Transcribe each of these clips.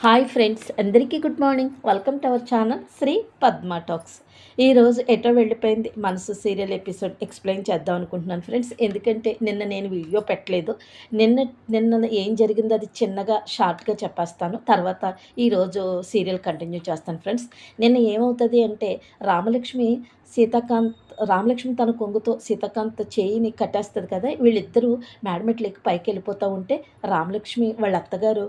Hi friends అందరికీ good morning. Welcome to our channel Shri Padma talks. ఈరోజు ఎటో వెళ్ళిపోయింది. మనసు సీరియల్ ఎపిసోడ్ ఎక్స్ప్లెయిన్ చేద్దాం అనుకుంటున్నాను ఫ్రెండ్స్. ఎందుకంటే నిన్న నేను వీడియో పెట్టలేదు. నిన్న నిన్న ఏం జరిగిందో అది చిన్నగా షార్ట్గా చెప్పేస్తాను. తర్వాత ఈరోజు సీరియల్ కంటిన్యూ చేస్తాను ఫ్రెండ్స్. నిన్న ఏమవుతుంది అంటే రామలక్ష్మి సీతాకాంత్ రామలక్ష్మి తన కొంగుతో సీతాకాంత్ చేయిని కట్టేస్తుంది కదా. వీళ్ళిద్దరూ మేడమెట్లకి పైకి వెళ్ళిపోతూ ఉంటే రామలక్ష్మి వాళ్ళ అత్తగారు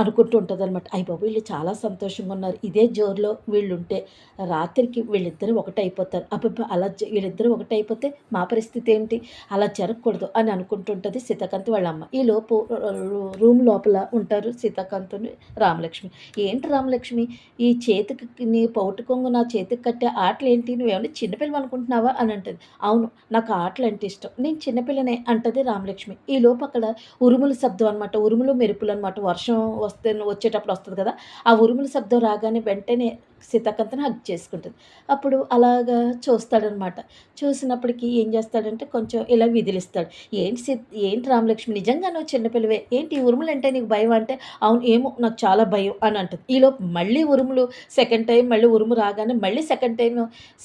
అనుకుంటుంటుంది అనమాట అయ్యి బాబు వీళ్ళు చాలా సంతోషంగా ఉన్నారు ఇదే జోరులో వీళ్ళు ఉంటే రాత్రికి వీళ్ళిద్దరూ ఒకటైపోతారు. అబ్బా అలా వీళ్ళిద్దరూ ఒకటైపోతే మా పరిస్థితి ఏంటి అలా జరగకూడదు అని అనుకుంటుంటుంది సీతాకాంత్ వాళ్ళ అమ్మ ఈ లోపు రూమ్ లోపల ఉంటారు సీతాకాంత్ని రామలక్ష్మి. ఏంటి రామలక్ష్మి ఈ చేతికి నీ పౌటు కొంగు నా చేతికి కట్టే ఆటలు ఏంటి నువ్వేమైనా చిన్నపిల్లలు అనుకుంటున్నావా అని అంటుంది అవును నాకు ఆటలు అంటే ఇష్టం. నేను చిన్నపిల్లనే అంటది రామలక్ష్మి. ఈ లోపు అక్కడ ఉరుముల శబ్దం అనమాట ఉరుములు మెరుపులు అనమాట వర్షం వస్తే వచ్చేటప్పుడు వస్తుంది కదా ఆ ఉరుముల శబ్దం రాగానే వెంటనే సీతాకాంతను హగ్ చేసుకుంటుంది. అప్పుడు అలాగా చూస్తాడనమాట. చూసినప్పటికీ ఏం చేస్తాడంటే కొంచెం ఇలా విదిలిస్తాడు. ఏంటి సీ ఏంటి రామలక్ష్మి నిజంగా నువ్వు చిన్నపిల్లవే ఏంటి ఉరుములు అంటే నీకు భయం అంటే అవును ఏమో నాకు చాలా భయం అని అంటుంది. ఈలోపు మళ్ళీ ఉరుములు సెకండ్ టైం మళ్ళీ ఉరుము రాగానే మళ్ళీ సెకండ్ టైం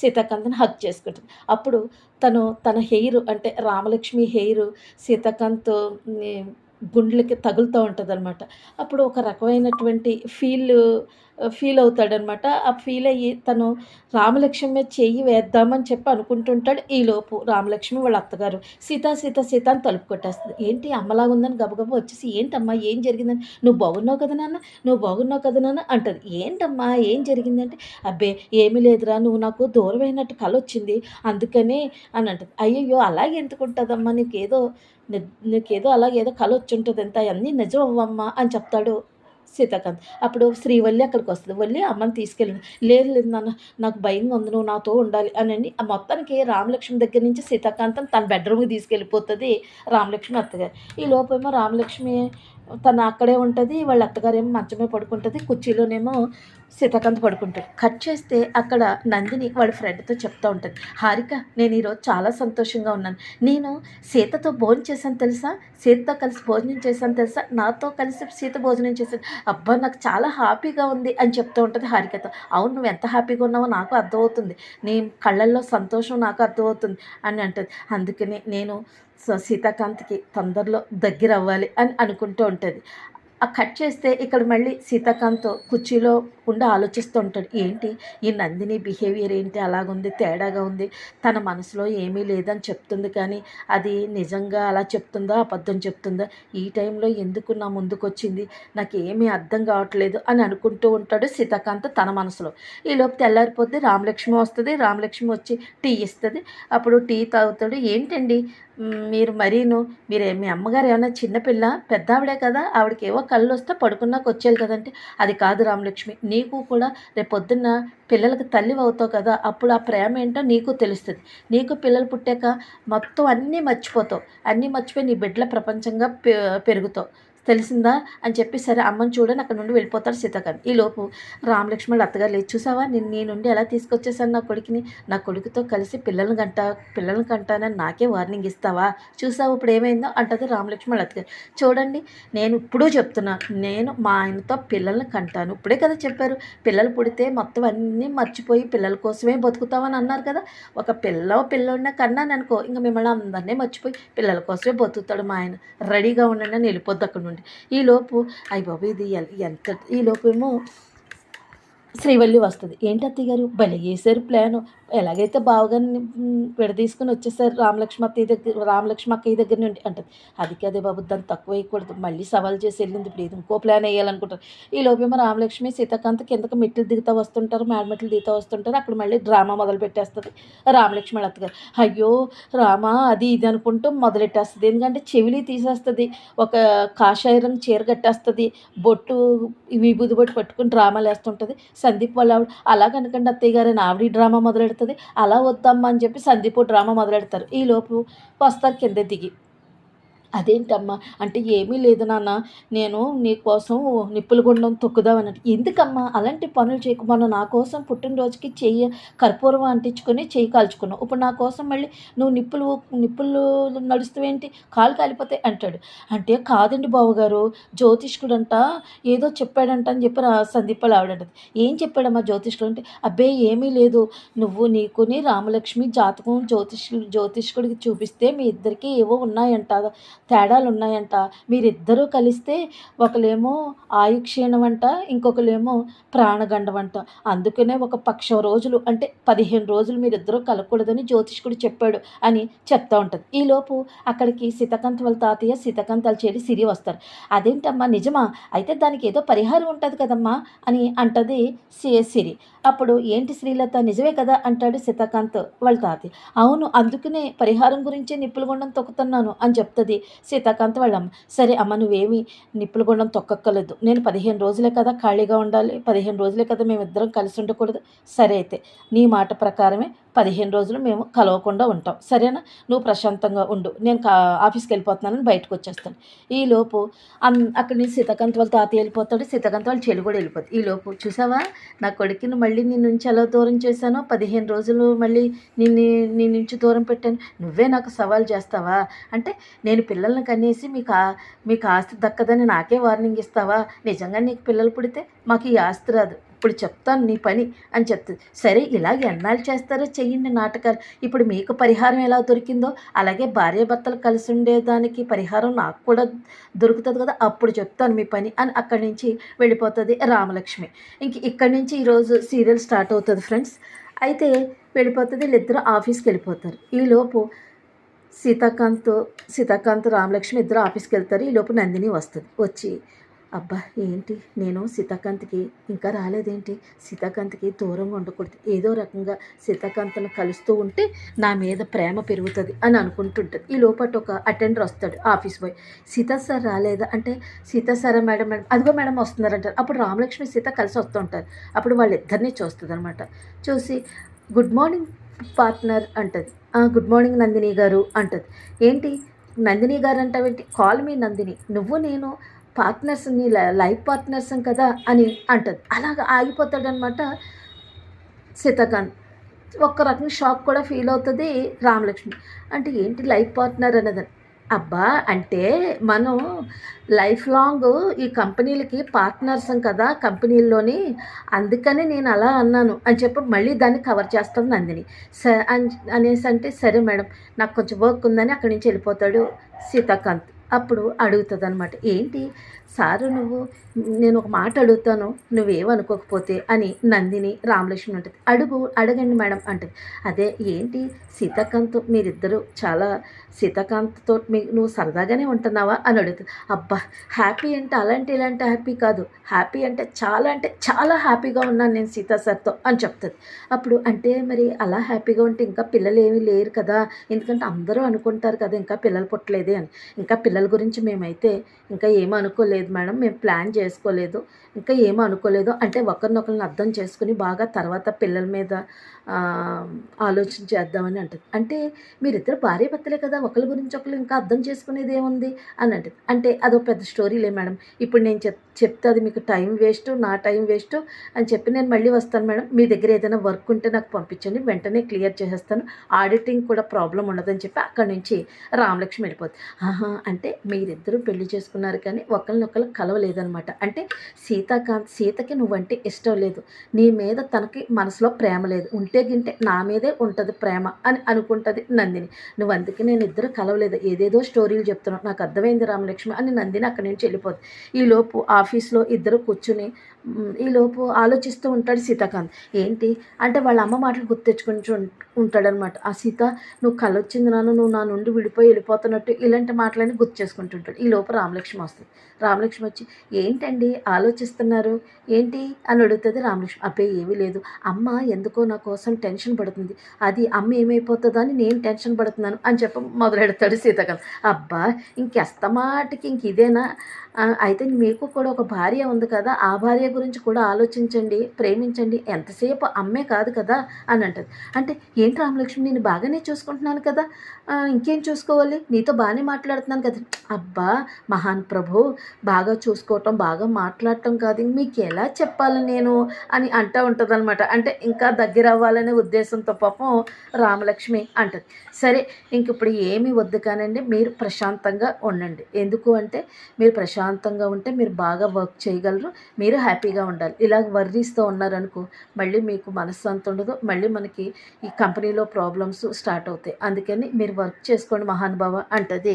సీతాకాంతను హగ్ చేసుకుంటుంది. అప్పుడు తను తన హెయిర్ అంటే రామలక్ష్మి హెయిర్ సీతాకాంత్ గుండెలకి తగులుతూ ఉంటుంది అనమాట అప్పుడు ఒక రకమైనటువంటి ఫీల్ ఫీల్ అవుతాడనమాట. ఆ ఫీల్ అయ్యి తను రామలక్ష్మి మీద చెయ్యి వేద్దామని చెప్పి అనుకుంటుంటాడు. ఈలోపు రామలక్ష్మి వాళ్ళ అత్తగారు సీతా సీత సీత అని తలుపు కొట్టేస్తుంది. ఏంటి అమ్మలాగా ఉందని గబగబా వచ్చేసి ఏంటమ్మా? ఏం జరిగిందని? నువ్వు బాగున్నావు కదా నాన్న? నువ్వు బాగున్నావు కదా నాన్న? అంటది. ఏంటమ్మా? ఏం జరిగిందంటే అబ్బే ఏమీ లేదురా. నువ్వు నాకు దూరమైనట్టు కళ వచ్చింది. అందుకని అని అంటది. అయ్యయ్యో అలాగే ఎందుకు ఉంటుందమ్మా? నీకేదో నీకేదో అలాగేదో కళ వచ్చి ఉంటుంది. ఎంత? అన్నీ నిజం అవ్వమ్మా అని చెప్తాడు. సీతాకాంత్. అప్పుడు శ్రీవల్లి అక్కడికి వస్తుంది. వల్లి అమ్మని తీసుకెళ్ళి. లేదు లేదు నాన్న నాకు భయంగా ఉంది. నువ్వు నాతో ఉండాలి. అని ఆ మొత్తానికి రామలక్ష్మి దగ్గర నుంచి సీతాకాంతం తన బెడ్రూమ్కి తీసుకెళ్ళిపోతుంది రామలక్ష్మి అత్తగారు. ఈ లోపేమో రామలక్ష్మి తను అక్కడే ఉంటుంది వాళ్ళ అత్తగారేమో మంచమే పడుకుంటుంది కుర్చీలోనేమో సీతాకాంత్ పడుకుంటాడు. కట్ చేస్తే అక్కడ నందిని వాళ్ళ ఫ్రెండ్తో చెప్తూ ఉంటుంది. హారిక నేను ఈరోజు చాలా సంతోషంగా ఉన్నాను. నేను సీతతో భోజనం చేశాను తెలుసా? సీతతో కలిసి భోజనం చేశాను తెలుసా? నాతో కలిసి సీత భోజనం చేశాను. అబ్బా నాకు చాలా హ్యాపీగా ఉంది అని చెప్తూ ఉంటుంది హారికతో. అవును నువ్వు ఎంత హ్యాపీగా ఉన్నావో నాకు అర్థమవుతుంది. నీ కళ్ళల్లో సంతోషం నాకు అర్థమవుతుంది అని అంటుంది. అందుకని నేను సీతాకాంత్కి తొందరలో దగ్గర అవ్వాలి అని అనుకుంటూ ఉంటుంది. ఆ కట్ చేస్తే ఇక్కడ మళ్ళీ సీతాకాంత్ కుర్చీలో ఉండి ఆలోచిస్తూ ఉంటాడు ఏంటి? ఈ నందిని బిహేవియర్ ఏంటి? అలాగుంది తేడాగా ఉంది. తన మనసులో ఏమీ లేదని చెప్తుంది కానీ అది నిజంగా అలా చెప్తుందా? అబద్ధం చెప్తుందా? ఈ టైంలో ఎందుకు నా ముందుకొచ్చింది? నాకు ఏమీ అర్థం కావట్లేదు అని అనుకుంటూ ఉంటాడు సీతాకాంత్ తన మనసులో. ఈలోపు తెల్లారిపోతే రామలక్ష్మి వస్తుంది. రామలక్ష్మి వచ్చి టీ ఇస్తుంది. అప్పుడు టీ తాగుతాడు. ఏంటండి? మీరు మరీను? మీరు మీ అమ్మగారు ఏమైనా చిన్నపిల్ల పెద్ద ఆవిడే కదా? ఆవిడకి ఏవో కళ్ళు వస్తే పడుకున్నాక వచ్చేది కదంటే అది కాదు రామలక్ష్మి. నీకు కూడా రేపు పొద్దున్న తల్లి అవుతావు కదా అప్పుడు ఆ ప్రేమ ఏంటో నీకు తెలుస్తుంది. నీకు పిల్లలు పుట్టాక మొత్తం అన్నీ మర్చిపోతావు. అన్నీ మర్చిపోయి నీ బిడ్డల ప్రపంచంగా పెరుగుతావు. తెలిసిందా? అని చెప్పి సరే అమ్మని చూడని అక్కడ నుండి వెళ్ళిపోతాడు సీతాకాంత్ ఈ లోపు రామలక్ష్మణుడు అత్తగారు లేదు చూసావా? నేను నీ నుండి ఎలా తీసుకొచ్చేసాను నా కొడుకుని? నా కొడుకుతో కలిసి పిల్లల్ని కంటా పిల్లల్ని కంటానని నాకే వార్నింగ్ ఇస్తావా? చూసావు? ఇప్పుడు ఏమైందో? అంటది రామలక్ష్మణుడు అత్తగారు. చూడండి నేను ఇప్పుడు చెప్తున్నాను నేను మా ఆయనతో పిల్లల్ని కంటాను. ఇప్పుడే కదా చెప్పారు. పిల్లలు పుడితే మొత్తం అన్నీ మర్చిపోయి పిల్లల కోసమే బతుకుతామని అన్నారు కదా. ఒక పిల్ల పిల్లోడిన కన్నాను అనుకో ఇంకా మిమ్మల్ని అందరినీ మర్చిపోయి పిల్లల కోసమే బతుకుతాడు మా ఆయన. రెడీగా ఉండండి అని వెళ్ళిపోద్ది అక్కడ నుండి ఈలోపు అయ్యి బాబు ఇది ఎంత ఈలోపు ఏమో శ్రీవల్లి వస్తుంది. ఏంటి అత్తయ్య గారు? భలే చేశారు ప్లాను ఎలాగైతే బావగారిని విడదీసుకుని వచ్చేసారు రామలక్ష్మి అత్తయ్య దగ్గర రామలక్ష్మి అక్కయ్య దగ్గర నుండి అంటది. అది కదే బాబు దాన్ని తక్కువ వేయకూడదు. మళ్ళీ సవాల్ చేసి వెళ్ళింది. ఇప్పుడు ఇది ఇంకో ప్లాన్ వేయాలనుకుంటారు. ఈ లోపేమో రామలక్ష్మి సీతాకాంత్ కిందకి మెట్లు దిగుతా వస్తుంటారు. మేడమెట్లు దిగుతా వస్తుంటారు. అక్కడ మళ్ళీ డ్రామా మొదలు పెట్టేస్తుంది రామలక్ష్మి అత్తగారు. అయ్యో రామా అది ఇది అనుకుంటూ మొదలెట్టేస్తుంది. ఎందుకంటే చెవిలి తీసేస్తుంది. ఒక కాషాయ చీర కట్టేస్తుంది. బొట్టు విభూది బొట్టు పట్టుకుని డ్రామాలు వేస్తుంటుంది. సందీప్ వాళ్ళ ఆవిడ. అలా కనుకండి అత్తయ్య గారని ఆవిడ డ్రామా మొదలెడుతుంది. అలా వద్దమ్మా అని చెప్పి సందీపు డ్రామా మొదలెడతారు. ఈలోపు వస్తారు కింద దిగి. అదేంటమ్మా? అంటే ఏమీ లేదు నాన్న. నేను నీకోసం నిప్పులు నిప్పుల గుండం తొక్కుదామన్నట్టు ఎందుకమ్మా? అలాంటి పనులు చేయకు. మొన్న నా కోసం పుట్టినరోజుకి చెయ్యి కర్పూరం అంటించుకొని చెయ్యి కాల్చుకున్నావు. ఇప్పుడు నా కోసం మళ్ళీ నువ్వు నిప్పులు నిప్పులు నడుస్తావేంటి? కాలు కాలిపోతాయి అంటాడు. అంటే కాదండి బావగారు. జ్యోతిష్కుడంట ఏదో చెప్పాడంట అని చెప్పి రా సందీపాలు ఆవిడంటది. ఏం చెప్పాడమ్మా జ్యోతిష్కుడు? అంటే అబ్బే ఏమీ లేదు. నువ్వు నీకుని రామలక్ష్మి జాతకం జ్యోతిష్ జ్యోతిష్కుడికి చూపిస్తే మీ ఇద్దరికి ఏవో ఉన్నాయంట. తేడాలు ఉన్నాయంట మీరిద్దరూ కలిస్తే ఒకలేమో ఆయుక్షీణం అంట ఇంకొకలేమో ప్రాణగండం అంట అందుకనే ఒక పక్షం రోజులు అంటే పదిహేను రోజులు మీరిద్దరూ కలగకూడదని జ్యోతిష్కుడు చెప్పాడు అని చెప్తా ఉంటుంది. ఈలోపు అక్కడికి సీతకాంత్ వాళ్ళ తాతయ్య సీతకాంతాలు చేరి సిరి వస్తారు. అదేంటమ్మా నిజమా? అయితే దానికి ఏదో పరిహారం ఉంటుంది కదమ్మా అని అంటది సిరి. అప్పుడు ఏంటి శ్రీలత నిజమే కదా అంటాడు సీతాకాంత్ వాళ్ళ తాతయ్య. అవును అందుకనే పరిహారం గురించి నిప్పులు గుండం తొక్కుతున్నాను అని చెప్తుంది సీతాకాంత్ వాళ్ళమ్మ సరే అమ్మ నువ్వేమి నిప్పులు గుండం తొక్కక్కలేదు నేను పదిహేను రోజులే కదా ఖాళీగా ఉండాలి. పదిహేను రోజులే కదా మేమిద్దరం కలిసి ఉండకూడదు. సరే అయితే నీ మాట ప్రకారమే పదిహేను రోజులు మేము కలవకుండా ఉంటాం. సరేనా? నువ్వు ప్రశాంతంగా ఉండు. నేను కా ఆఫీస్కి వెళ్ళిపోతున్నానని బయటకు వచ్చేస్తాను. ఈలోపు అక్కడి నుంచి సీతాకాంత్ వాళ్ళ తాతయ్య వెళ్ళిపోతాడు. సీతాకాంత్ వాళ్ళ చెల్లి కూడా వెళ్ళిపోతుంది ఈలోపు చూసావా? నా కొడుకుని మళ్ళీ నీ నుంచి ఎలా దూరం చేశానో పదిహేను రోజులు మళ్ళీ నిన్ను నీ నుంచి దూరం పెట్టాను. నువ్వే నాకు సవాల్ చేస్తావా? అంటే నేను పిల్లల్ని కనేసి మీకు మీకు ఆస్తి దక్కదని నాకే వార్నింగ్ ఇస్తావా? నిజంగా నీకు పిల్లలు పుడితే మాకు ఈ ఆస్తి రాదు. ఇప్పుడు చెప్తాను నీ పని అని చెప్తుంది సరే ఇలాగ ఎన్నాళ్ళు చేస్తారో చెయ్యండి నాటకాలు. ఇప్పుడు మీకు పరిహారం ఎలా దొరికిందో అలాగే భార్యాభర్తలు కలిసి ఉండేదానికి పరిహారం నాకు కూడా దొరుకుతుంది కదా అప్పుడు చెప్తాను మీ పని అని అక్కడి నుంచి వెళ్ళిపోతుంది రామలక్ష్మి. ఇంక ఇక్కడి నుంచి ఈరోజు సీరియల్ స్టార్ట్ అవుతుంది ఫ్రెండ్స్. అయితే వెళ్ళిపోతుంది వీళ్ళిద్దరూ ఆఫీస్కి వెళ్ళిపోతారు. ఈలోపు సీతాకాంత్ సీతాకాంత్ రామలక్ష్మి ఇద్దరు ఆఫీస్కి వెళ్తారు ఈలోపు నందిని వస్తుంది. వచ్చి అబ్బా ఏంటి? నేను సీతాకాంత్కి ఇంకా రాలేదేంటి? సీతాకాంత్కి దూరంగా ఉండకూడదు. ఏదో రకంగా సీతాకాంత్ను కలుస్తూ ఉంటే నా మీద ప్రేమ పెరుగుతుంది అని అనుకుంటుంటుంది. ఈ లోపల ఒక అటెండర్ వస్తాడు ఆఫీస్ బాయ్. సీతా సార్ రాలేదా? అంటే సీతా సారా మేడం మేడం అదిగో మేడం వస్తున్నారంటారు. అప్పుడు రామలక్ష్మి సీత కలిసి వస్తుంటారు అప్పుడు వాళ్ళిద్దరినీ చూస్తుంది అనమాట చూసి గుడ్ మార్నింగ్ పార్ట్నర్ అంటది. గుడ్ మార్నింగ్ నందిని గారు అంటది. ఏంటి? నందిని గారు అంటావేంటి? Call me Nandini. నువ్వు నేను పార్ట్నర్స్ని లైఫ్ పార్ట్నర్స్ కదా అని అంటది. అలాగ ఆగిపోతాడనమాట సీతాకాంత్. ఒక్క రకం షాక్ కూడా ఫీల్ అవుతుంది రామలక్ష్మి. అంటే ఏంటి లైఫ్ పార్ట్నర్ అన్నది అబ్బా! అంటే మనం లైఫ్ లాంగ్ ఈ కంపెనీలకి పార్ట్నర్స్ కదా! కంపెనీల్లోని అందుకని నేను అలా అన్నాను. అని చెప్పి మళ్ళీ దాన్ని కవర్ చేస్తుంది నందిని. స అనేసి అంటే సరే మేడం నాకు కొంచెం వర్క్ ఉందని అక్కడి నుంచి వెళ్ళిపోతాడు సీతాకాంత్. అప్పుడు అడుగుతుంది అనమాట ఏంటి సారు నువ్వు నేను ఒక మాట అడుగుతాను నువ్వేమనుకోకపోతే అని నందిని రామలక్ష్మి ఉంటుంది అడుగు అడగండి మేడం అంటుంది. అదే ఏంటి సీతాకాంత్ మీరిద్దరూ చాలా సీతాకాంత్తో మీ నువ్వు సరదాగానే ఉంటున్నావా అని అడుగుతుంది. అబ్బా హ్యాపీ అంటే అలాంటి ఇలాంటి హ్యాపీ కాదు. హ్యాపీ అంటే చాలా అంటే చాలా హ్యాపీగా ఉన్నాను నేను సీతా సార్తో అని చెప్తుంది. అప్పుడు అంటే మరి అలా హ్యాపీగా ఉంటే ఇంకా పిల్లలు ఏమీ లేరు కదా. ఎందుకంటే అందరూ అనుకుంటారు కదా ఇంకా పిల్లలు పుట్టలేదే అని. ఇంకా పిల్లల గురించి మేమైతే ఇంకా ఏమనుకోలేదు మేడం. మేము ప్లాన్ చేసుకోలేదు. ఇంకా ఏమీ అనుకోలేదు. అంటే ఒకరినొకరిని అర్థం చేసుకుని బాగా తర్వాత పిల్లల మీద ఆలోచన చేద్దామని అంటుంది. అంటే మీరిద్దరు భార్య భర్తలే కదా ఒకరి గురించి ఒకరు ఇంకా అర్థం చేసుకునేది ఏముంది అని అంటది. అంటే అదో పెద్ద స్టోరీలే మేడం. ఇప్పుడు నేను చెప్ చెప్తే అది మీకు టైం వేస్ట్ నా టైం వేస్ట్ అని చెప్పి నేను మళ్ళీ వస్తాను మేడం. మీ దగ్గర ఏదైనా వర్క్ ఉంటే నాకు పంపించండి. వెంటనే క్లియర్ చేసేస్తాను. ఆడిటింగ్ కూడా ప్రాబ్లం ఉండదని చెప్పి అక్కడి నుంచి రామలక్ష్మి వెళ్ళిపోతుంది ఆహా అంటే మీరిద్దరూ పెళ్ళి చేసుకున్నారు కానీ ఒకరినొకరు కలవలేదనమాట అంటే సీతాకాంత్ సీతకి నువ్వంటే ఇష్టం లేదు. నీ మీద తనకి మనసులో ప్రేమ లేదు. ఉంటే గింటే నా మీదే ఉంటుంది ప్రేమ అని అనుకుంటుంది నందిని. నువ్వు అందుకే నేను ఇద్దరు కలవలేదు. ఏదేదో స్టోరీలు చెప్తున్నావు. నాకు అర్థమైంది రామలక్ష్మి అని నందిని అక్కడి నుంచి వెళ్ళిపోతుంది ఈలోపు ఆఫీస్లో ఇద్దరు కూర్చుని ఈలోపు ఆలోచిస్తూ ఉంటాడు సీతాకాంత్. ఏంటి? అంటే వాళ్ళ అమ్మ మాటలు గుర్తెచ్చుకుని ఉంటాడనమాట ఆ సీత నువ్వు కలొచ్చింది నాన్న నువ్వు నా నుండి విడిపోయి వెళ్ళిపోతున్నట్టు ఇలాంటి మాటలని గుర్తు చేసుకుంటుంటాడు ఈ లోపు రామలక్ష్మి వస్తుంది. రామలక్ష్మి వచ్చి ఏంటండి ఆలోచిస్తున్నారు? ఏంటి? అని అడుగుతుంది రామలక్ష్మి. అబ్బాయి ఏమీ లేదు. అమ్మ ఎందుకో నా కోసం టెన్షన్ పడుతుంది. అది అమ్మ ఏమైపోతుందో అని నేను టెన్షన్ పడుతున్నాను అని చెప్పి మొదలెడతాడు సీతాకాంత్. అబ్బా ఇంకెస్తమాటికి ఇంక ఇదేనా? అయితే మీకు కూడా ఒక భార్య ఉంది కదా. ఆ భార్య గురించి కూడా ఆలోచించండి ప్రేమించండి. ఎంతసేపు అమ్మే కాదు కదా అని అంటది. అంటే ఏంటి రామలక్ష్మి నేను బాగానే చూసుకుంటున్నాను కదా? ఇంకేం చూసుకోవాలి? నీతో బాగానే మాట్లాడుతున్నాను కదా? అబ్బా మహాన్ ప్రభు బాగా చూసుకోవటం బాగా మాట్లాడటం కాదు. మీకు ఎలా చెప్పాలి నేను? అని అంటూ ఉంటుంది అనమాట అంటే ఇంకా దగ్గర అవ్వాలనే ఉద్దేశంతో పాపం రామలక్ష్మి అంటది. సరే ఇంక ఇప్పుడు ఏమీ వద్దు కానండి మీరు ప్రశాంతంగా ఉండండి. ఎందుకు అంటే మీరు ప్రశాంతంగా ఉంటే మీరు బాగా వర్క్ చేయగలరు. మీరు హ్యాపీ హ్యాపీగా ఉండాలి. ఇలా వర్రీస్తూ ఉన్నారనుకో మళ్ళీ మీకు మనశ్శాంతి ఉండదు. మళ్ళీ మనకి ఈ కంపెనీలో ప్రాబ్లమ్స్ స్టార్ట్ అవుతాయి. అందుకని మీరు వర్క్ చేసుకోండి మహానుభావ అంటది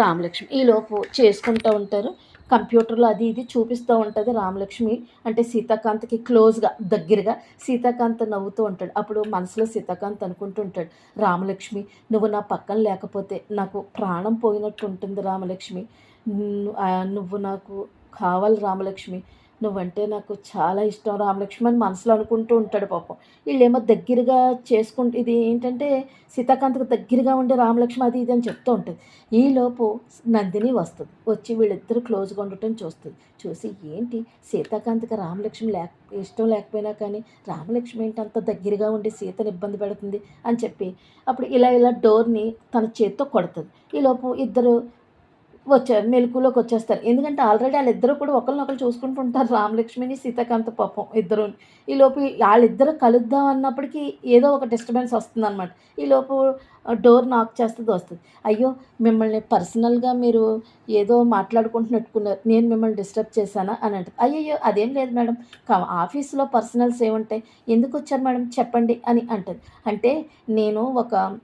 రామలక్ష్మి. ఈలోపు చేసుకుంటూ ఉంటారు. కంప్యూటర్లో అది ఇది చూపిస్తూ ఉంటుంది రామలక్ష్మి. అంటే సీతాకాంత్కి క్లోజ్గా దగ్గరగా సీతాకాంత్ నవ్వుతూ ఉంటాడు. అప్పుడు మనసులో సీతాకాంత్ అనుకుంటూ ఉంటాడు రామలక్ష్మి నువ్వు నా పక్కన లేకపోతే నాకు ప్రాణం పోయినట్టు ఉంటుంది రామలక్ష్మి. నువ్వు నాకు కావాలి రామలక్ష్మి. నువ్వంటే నాకు చాలా ఇష్టం. రామలక్ష్మి అని మనసులో అనుకుంటూ ఉంటాడు పాపం. వీళ్ళేమో దగ్గరగా చేసుకుంటూ ఇది ఏంటంటే సీతాకాంత్కి దగ్గరగా ఉండే రామలక్ష్మి అది ఇది అని చెప్తూ ఉంటుంది. ఈలోపు నందిని వస్తుంది. వచ్చి వీళ్ళిద్దరు క్లోజ్గా ఉండటం చూస్తుంది. చూసి ఏంటి సీతాకాంత్కి రామలక్ష్మి లేక ఇష్టం లేకపోయినా కానీ రామలక్ష్మి ఏంటి అంత దగ్గరగా ఉండి సీతను ఇబ్బంది పెడుతుంది అని చెప్పి అప్పుడు ఇలా ఇలా డోర్ని తన చేత్తో కొడుతుంది. ఈలోపు ఇద్దరు వచ్చారు మెలకులోకి వచ్చేస్తారు. ఎందుకంటే ఆల్రెడీ వాళ్ళిద్దరూ కూడా ఒకరినొకరు చూసుకుంటూ ఉంటారు. రామలక్ష్మిని సీతాకాంత పాపం ఇద్దరు. ఈలోపు వాళ్ళిద్దరూ కలుద్దాం అన్నప్పటికీ ఏదో ఒక డిస్టర్బెన్స్ వస్తుంది అనమాట డోర్ నాక్ చేస్తుంది వస్తుంది. అయ్యో మిమ్మల్ని పర్సనల్గా మీరు ఏదో మాట్లాడుకుంటున్నట్టుకున్నారు. నేను మిమ్మల్ని డిస్టర్బ్ చేశానా? అని అంటుంది. అయ్యయ్యో అదేం లేదు మేడం. ఆఫీస్లో పర్సనల్స్ ఏముంటాయి? ఎందుకు వచ్చారు మేడం? చెప్పండి అని అంటుంది. అంటే నేను ఒక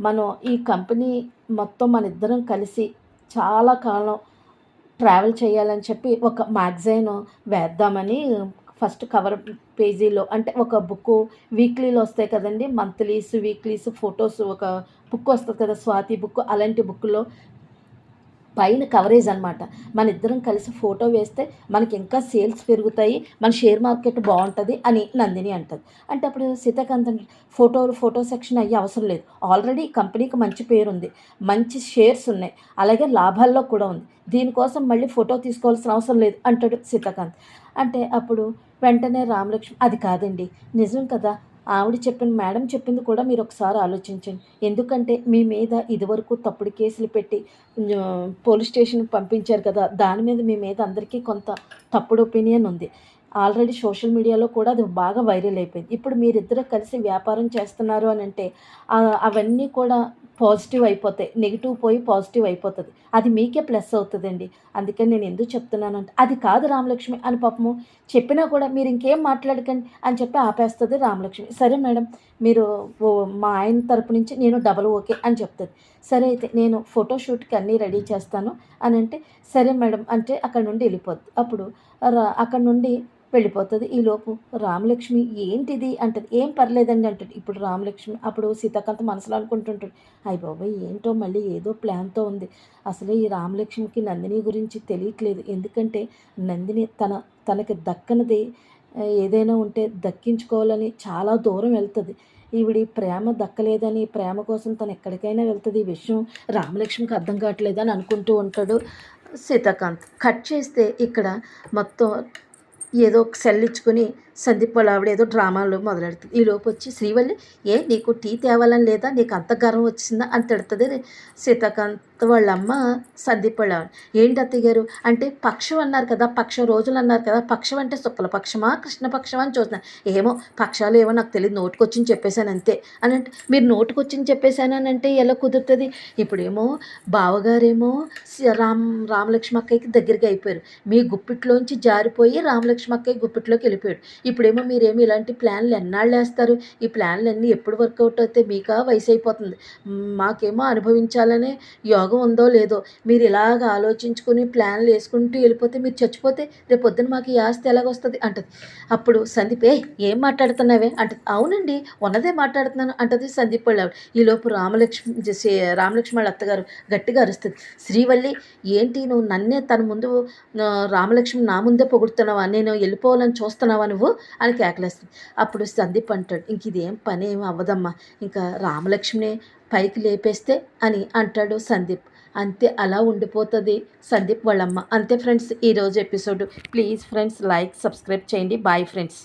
మనం ఈ కంపెనీ మొత్తం మన ఇద్దరం కలిసి చాలా కాలం ట్రావెల్ చేయాలని చెప్పి ఒక మ్యాగజైన్ వేద్దామని ఫస్ట్ కవర్ పేజీలో అంటే ఒక బుక్ వీక్లీలో వస్తాయి కదండి మంత్లీస్ వీక్లీస్ ఫొటోస్ ఒక బుక్ వస్తుంది కదా స్వాతి బుక్ అలాంటి బుక్లో పైన కవరేజ్ అనమాట మన ఇద్దరం కలిసి ఫోటో వేస్తే మనకి ఇంకా సేల్స్ పెరుగుతాయి మన షేర్ మార్కెట్ బాగుంటుంది అని నందిని అంటుంది. అంటే అప్పుడు సీతాకాంత్ ఫోటోలు ఫోటో సెక్షన్ అయ్యే అవసరం లేదు. ఆల్రెడీ కంపెనీకి మంచి పేరు ఉంది. మంచి షేర్స్ ఉన్నాయి. అలాగే లాభాల్లో కూడా ఉంది. దీనికోసం మళ్ళీ ఫోటో తీసుకోవాల్సిన అవసరం లేదు అంటాడు సీతాకాంత్. అంటే అప్పుడు వెంటనే రామలక్ష్మి అది కాదండి. నిజం కదా ఆవిడ చెప్పిన మేడం చెప్పింది కూడా మీరు ఒకసారి ఆలోచించండి. ఎందుకంటే మీ మీద ఇదివరకు తప్పుడు కేసులు పెట్టి పోలీస్ స్టేషన్కి పంపించారు కదా దాని మీద మీ మీద అందరికీ కొంత తప్పుడు ఒపీనియన్ ఉంది. ఆల్రెడీ సోషల్ మీడియాలో కూడా అది బాగా వైరల్ అయిపోయింది. ఇప్పుడు మీరిద్దరు కలిసి వ్యాపారం చేస్తున్నారు అని అంటే అవన్నీ కూడా పాజిటివ్ అయిపోతాయి నెగిటివ్ పోయి పాజిటివ్ అయిపోతుంది. అది మీకే ప్లస్ అవుతుందండి. అందుకని నేను ఎందుకు చెప్తున్నానంటే అది కాదు రామలక్ష్మి అని పాపము చెప్పినా కూడా మీరు ఇంకేం మాట్లాడకండి అని చెప్పి ఆపేస్తుంది రామలక్ష్మి. సరే మేడం మీరు మా ఆయన తరపు నుంచి నేను డబల్ ఓకే అని చెప్తుంది. సరే అయితే నేను ఫోటోషూట్కి అన్నీ రెడీ చేస్తాను అని అంటే సరే మేడం అంటే అక్కడ నుండి వెళ్ళిపోద్ది. అప్పుడు రా- అక్కడ నుండి వెళ్ళిపోతుంది. ఈలోపు రామలక్ష్మి ఏంటిది? అంటది. ఏం పర్లేదండి అంటాడు ఇప్పుడు రామలక్ష్మి అప్పుడు సీతాకాంత్ మనసులో అనుకుంటుంటాడు. అయ్య బాబాయ్ ఏంటో మళ్ళీ ఏదో ప్లాన్తో ఉంది. అసలు ఈ రామలక్ష్మికి నందిని గురించి తెలియట్లేదు. ఎందుకంటే నందిని తన తనకి దక్కనది ఏదైనా ఉంటే దక్కించుకోవాలని చాలా దూరం వెళ్తుంది. ఈవిడి ప్రేమ దక్కలేదని ప్రేమ కోసం తను ఎక్కడికైనా వెళ్తుంది. ఈ విషయం రామలక్ష్మికి అర్థం కావట్లేదు అని అనుకుంటూ ఉంటాడు సీతాకాంత్. కట్ చేస్తే ఇక్కడ మొత్తం ఏదో ఒక సెల్ ఇచ్చుకుని సందీప్ వాళ్ళు ఆవిడ ఏదో డ్రామాలు మొదలెడుతుంది ఈ లోపు వచ్చి శ్రీవల్లి ఏ నీకు టీ తేవాలని లేదా? నీకు అంత గర్వం వచ్చిందా? అని తిడుతుంది సీతాకాంత్ వాళ్ళమ్మ సందీప్ వాళ్ళ ఏంటి అత్తయ్య గారు? అంటే పక్షం అన్నారు కదా పక్షం రోజులు అన్నారు కదా పక్షం అంటే శుక్ల పక్షమా అని చూస్తున్నాను ఏమో పక్షాలు ఏమో నాకు తెలియదు నోటుకొచ్చింది చెప్పేశాను అంతే. అని అంటే మీరు నోటుకొచ్చింది చెప్పేశాను అని అంటే ఎలా కుదురుతుంది? ఇప్పుడేమో బావగారేమో రామ్ రామలక్ష్మి అక్కయ్యకి దగ్గరికి అయిపోయారు. మీ గుప్పిట్లోంచి జారిపోయి రామలక్ష్మి అక్కయ్య గుప్పిట్లోకి వెళ్ళిపోయాడు. ఇప్పుడేమో మీరేమో ఇలాంటి ప్లాన్లు ఎన్నాళ్ళు వేస్తారు ఈ ప్లాన్లు అన్నీ ఎప్పుడు వర్కౌట్ అయితే మీకా వయసు అయిపోతుంది మాకేమో అనుభవించాలనే యోగం ఉందో లేదో. మీరు ఇలాగ ఆలోచించుకుని ప్లాన్లు వేసుకుంటూ వెళ్ళిపోతే మీరు చచ్చిపోతే రేపు పొద్దున మాకు ఈ ఆస్తి ఎలాగొస్తుంది? అంటది. అప్పుడు సందీప్ ఏ ఏం మాట్లాడుతున్నావే? అంటది. అవునండి ఉన్నదే మాట్లాడుతున్నాను అంటది సందీప్ వాళ్ళు ఆవిడ. ఈలోపు రామలక్ష్మి రామలక్ష్మి వాళ్ళ అత్తగారు గట్టిగా అరుస్తుంది. శ్రీవల్లి ఏంటి నువ్వు నన్నే తన ముందు రామలక్ష్మి నా ముందే పొగుడుతున్నావా? నేను వెళ్ళిపోవాలని చూస్తున్నావా నువ్వు? అని కేకలేస్తుంది. అప్పుడు సందీప్ అంటాడు ఇంక ఇదేం పని ఏమి అవ్వదమ్మా ఇంకా రామలక్ష్మిని పైకి లేపేస్తే అని అంటాడు సందీప్. అంతే అలా ఉండిపోతుంది సందీప్ వాళ్ళమ్మ. అంతే ఫ్రెండ్స్ ఈరోజు episode. Please friends like subscribe చేయండి. Bye friends.